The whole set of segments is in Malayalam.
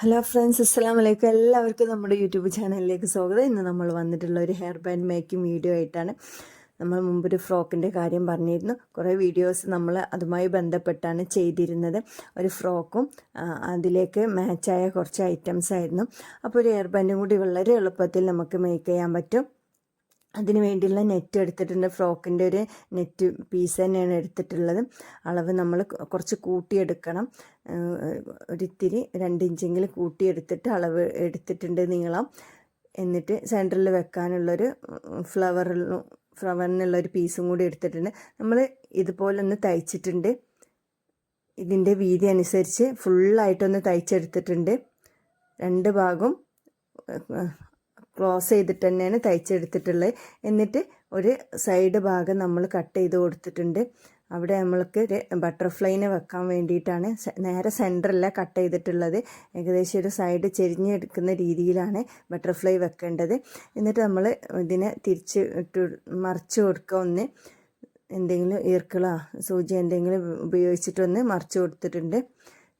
ഹലോ ഫ്രണ്ട്സ് അസ്സാം വലൈക്കും എല്ലാവർക്കും നമ്മുടെ യൂട്യൂബ് ചാനലിലേക്ക് സ്വാഗതം. ഇന്ന് നമ്മൾ വന്നിട്ടുള്ള ഒരു ഹെയർ ബാൻഡ് മേക്കിംഗ് വീഡിയോ ആയിട്ടാണ് നമ്മൾ മുമ്പൊരു ഫ്രോക്കിന്റെ കാര്യം പറഞ്ഞിരുന്നു. കുറേ വീഡിയോസ് നമ്മൾ അതുമായി ബന്ധപ്പെട്ടാണ് ചെയ്തിരുന്നത്. ഒരു ഫ്രോക്കും അതിലേക്ക് മാച്ചായ കുറച്ച് ഐറ്റംസ് ആയിരുന്നു. അപ്പോൾ ഒരു ഹെയർ ബാൻഡും കൂടി വളരെ എളുപ്പത്തിൽ നമുക്ക് മേക്ക് ചെയ്യാൻ പറ്റും. അതിന് വേണ്ടിയുള്ള നെറ്റ് എടുത്തിട്ടുണ്ട്. ഫ്രോക്കിന്റെ ഒരു നെറ്റ് പീസ് തന്നെയാണ് എടുത്തിട്ടുള്ളത്. അളവ് നമ്മൾ കുറച്ച് കൂട്ടിയെടുക്കണം. ഒരിത്തിരി രണ്ട് ഇഞ്ചെങ്കിലും കൂട്ടിയെടുത്തിട്ട് അളവ് എടുത്തിട്ടുണ്ട് നീളം. എന്നിട്ട് സെന്ററിൽ വെക്കാനുള്ളൊരു ഫ്ലവർ ഫ്ലവറിനുള്ളൊരു പീസും കൂടി എടുത്തിട്ടുണ്ട്. നമ്മൾ ഇതുപോലെ ഒന്ന് തയ്ച്ചിട്ടുണ്ട്. ഇതിന്റെ വീതി അനുസരിച്ച് ഫുള്ളായിട്ടൊന്ന് തയ്ച്ചെടുത്തിട്ടുണ്ട്. രണ്ട് ഭാഗം ക്ലോസ് ചെയ്തിട്ട് തന്നെയാണ് തയ്ച്ചെടുത്തിട്ടുള്ളത് എന്നിട്ട് ഒരു സൈഡ് ഭാഗം നമ്മൾ കട്ട് ചെയ്ത് കൊടുത്തിട്ടുണ്ട്. അവിടെ നമ്മൾക്ക് ബട്ടർഫ്ലൈനെ വെക്കാൻ വേണ്ടിയിട്ടാണ് നേരെ സെന്ററല്ല കട്ട് ചെയ്തിട്ടുള്ളത്. ഏകദേശം ഒരു സൈഡ് ചെരിഞ്ഞെടുക്കുന്ന രീതിയിലാണ് ബട്ടർഫ്ലൈ വെക്കേണ്ടത്. എന്നിട്ട് നമ്മൾ ഇതിനെ തിരിച്ച് ഇട്ട് മറിച്ച് കൊടുക്കുക ഒന്ന്. എന്തെങ്കിലും ഈർക്കിളോ സൂചി എന്തെങ്കിലും ഉപയോഗിച്ചിട്ടൊന്ന് മറിച്ച് കൊടുത്തിട്ടുണ്ട്.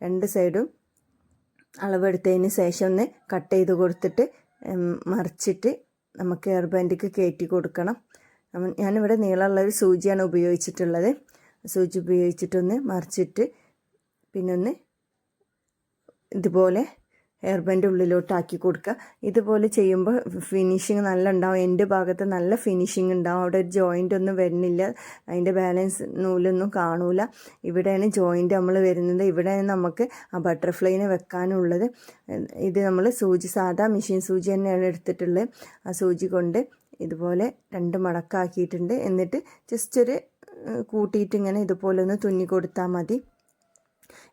രണ്ട് സൈഡും അളവെടുത്തതിന് ശേഷം ഒന്ന് കട്ട് ചെയ്ത് കൊടുത്തിട്ട് മറിച്ചിട്ട് നമുക്ക് എയർ ബാൻഡിക്ക് കയറ്റി കൊടുക്കണം. ഞാനിവിടെ നീളമുള്ള ഒരു സൂചിയാണ് ഉപയോഗിച്ചിട്ടുള്ളത്. സൂചി ഉപയോഗിച്ചിട്ടൊന്ന് മറിച്ചിട്ട് പിന്നൊന്ന് ഇതുപോലെ ഹെയർ ഉള്ളിലോട്ടാക്കി കൊടുക്കുക. ഇതുപോലെ ചെയ്യുമ്പോൾ ഫിനിഷിങ് നല്ല ഉണ്ടാവും. എന്റെ ഭാഗത്ത് നല്ല ഫിനിഷിങ് ഉണ്ടാവും. അവിടെ ഒരു ജോയിന്റ് ഒന്നും വരുന്നില്ല. അതിന്റെ ബാലൻസ് നൂലൊന്നും കാണൂല. ഇവിടെയാണ് ജോയിന്റ് നമ്മൾ വരുന്നത്. ഇവിടെയാണ് നമുക്ക് ആ ബട്ടർഫ്ലൈനെ വെക്കാനുള്ളത്. ഇത് നമ്മൾ സൂചി സാധാ മെഷീൻ സൂചി തന്നെയാണ് എടുത്തിട്ടുള്ളത്. ആ സൂചി കൊണ്ട് ഇതുപോലെ രണ്ട് മടക്കാക്കിയിട്ടുണ്ട്. എന്നിട്ട് ജസ്റ്റ് ഒരു കൂട്ടിയിട്ട് ഇങ്ങനെ ഇതുപോലെ ഒന്ന് തുന്നി കൊടുത്താൽ മതി.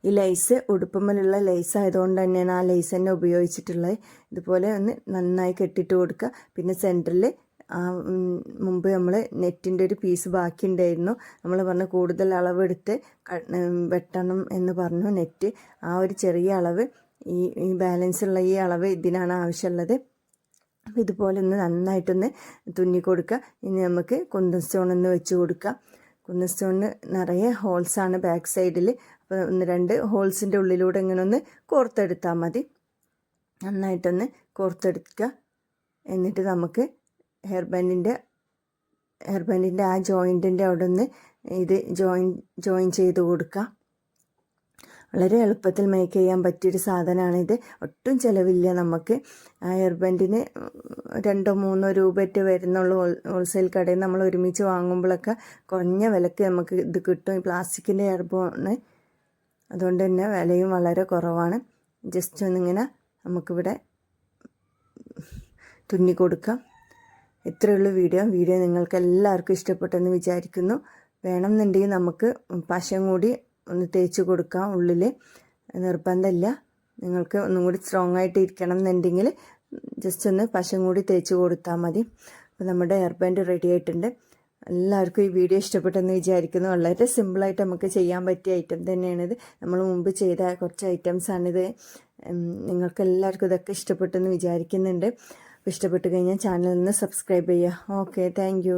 ഈ ലൈസ് ഉടുപ്പുമ്മലുള്ള ലൈസ് ആയതുകൊണ്ട് തന്നെയാണ് ആ ലൈസ് തന്നെ ഉപയോഗിച്ചിട്ടുള്ളത്. ഇതുപോലെ ഒന്ന് നന്നായി കെട്ടിട്ട് കൊടുക്കുക. പിന്നെ സെന്ററിൽ ആ മുമ്പ് നമ്മൾ നെറ്റിന്റെ ഒരു പീസ് ബാക്കി ഉണ്ടായിരുന്നു. നമ്മൾ പറഞ്ഞു കൂടുതൽ അളവെടുത്ത് വെട്ടണം എന്ന് പറഞ്ഞു നെറ്റ്. ആ ഒരു ചെറിയ അളവ് ഈ ഈ ബാലൻസ് ഉള്ള ഈ അളവ് ഇതിനാണ് ആവശ്യമുള്ളത്. അപ്പോൾ ഇതുപോലെ ഒന്ന് നന്നായിട്ടൊന്ന് തുന്നി കൊടുക്കുക. ഇനി നമുക്ക് കുന്തൻ സ്റ്റോൺ ഒന്ന് വെച്ച് കൊടുക്കുക കുന്തൻ സ്റ്റോണിന് നിറയെ ഹോൾസാണ് ബാക്ക് സൈഡിൽ. അപ്പോൾ ഒന്ന് രണ്ട് ഹോൾസിന്റെ ഉള്ളിലൂടെ ഇങ്ങനെ ഒന്ന് കോർത്തെടുത്താൽ മതി. നന്നായിട്ടൊന്ന് കോർത്തെടുക്കുക. എന്നിട്ട് നമുക്ക് ഹെയർ ബാൻഡിന്റെ ഹെയർ ബാൻഡിന്റെ ആ ജോയിന്റിന്റെ അവിടെ ഒന്ന് ഇത് ജോയിൻ ജോയിൻ ചെയ്ത് കൊടുക്കുക. വളരെ എളുപ്പത്തിൽ മേക്ക് ചെയ്യാൻ പറ്റിയൊരു സാധനമാണിത്. ഒട്ടും ചിലവില്ല നമുക്ക്. ആ ഹെയർ ബാൻഡിന് രണ്ടോ മൂന്നോ രൂപയൊക്കെ വരുന്നുള്ളൂ ഹോൾസെയിൽ കടയിൽ. നമ്മൾ ഒരുമിച്ച് വാങ്ങുമ്പോഴൊക്കെ കുറഞ്ഞ വിലക്ക് നമുക്ക് ഇത് കിട്ടും. ഈ പ്ലാസ്റ്റിക്കിന്റെ ഹെയർ ബോണ് അതുകൊണ്ട് തന്നെ വിലയും വളരെ കുറവാണ്. ജസ്റ്റ് ഒന്നിങ്ങനെ നമുക്കിവിടെ തുന്നി കൊടുക്കാം. ഇത്രയുള്ള വീഡിയോ. വീഡിയോ നിങ്ങൾക്ക് എല്ലാവർക്കും ഇഷ്ടപ്പെട്ടെന്ന് വിചാരിക്കുന്നു. വേണമെന്നുണ്ടെങ്കിൽ നമുക്ക് പശം കൂടി ഒന്ന് തേച്ച് കൊടുക്കാം ഉള്ളിൽ നിർബന്ധമില്ല. നിങ്ങൾക്ക് ഒന്നും കൂടി സ്ട്രോങ് ആയിട്ട് ഇരിക്കണം എന്നുണ്ടെങ്കിൽ ജസ്റ്റ് ഒന്ന് പശം കൂടി തേച്ച് കൊടുത്താൽ മതി. അപ്പോൾ നമ്മുടെ ഹെയർ ബാൻഡ് റെഡി ആയിട്ടുണ്ട്. എല്ലാവർക്കും ഈ വീഡിയോ ഇഷ്ടപ്പെട്ടെന്ന് വിചാരിക്കുന്നു. വളരെ സിമ്പിളായിട്ട് നമുക്ക് ചെയ്യാൻ പറ്റിയ ഐറ്റം തന്നെയാണിത്. നമ്മൾ മുമ്പ് ചെയ്ത കുറച്ച് ഐറ്റംസാണിത് നിങ്ങൾക്ക് എല്ലാവർക്കും ഇതൊക്കെ ഇഷ്ടപ്പെട്ടെന്ന് വിചാരിക്കുന്നുണ്ട്. ഇഷ്ടപ്പെട്ട് കഴിഞ്ഞാൽ ചാനലിൽ നിന്ന് സബ്സ്ക്രൈബ് ചെയ്യുക. Okay thank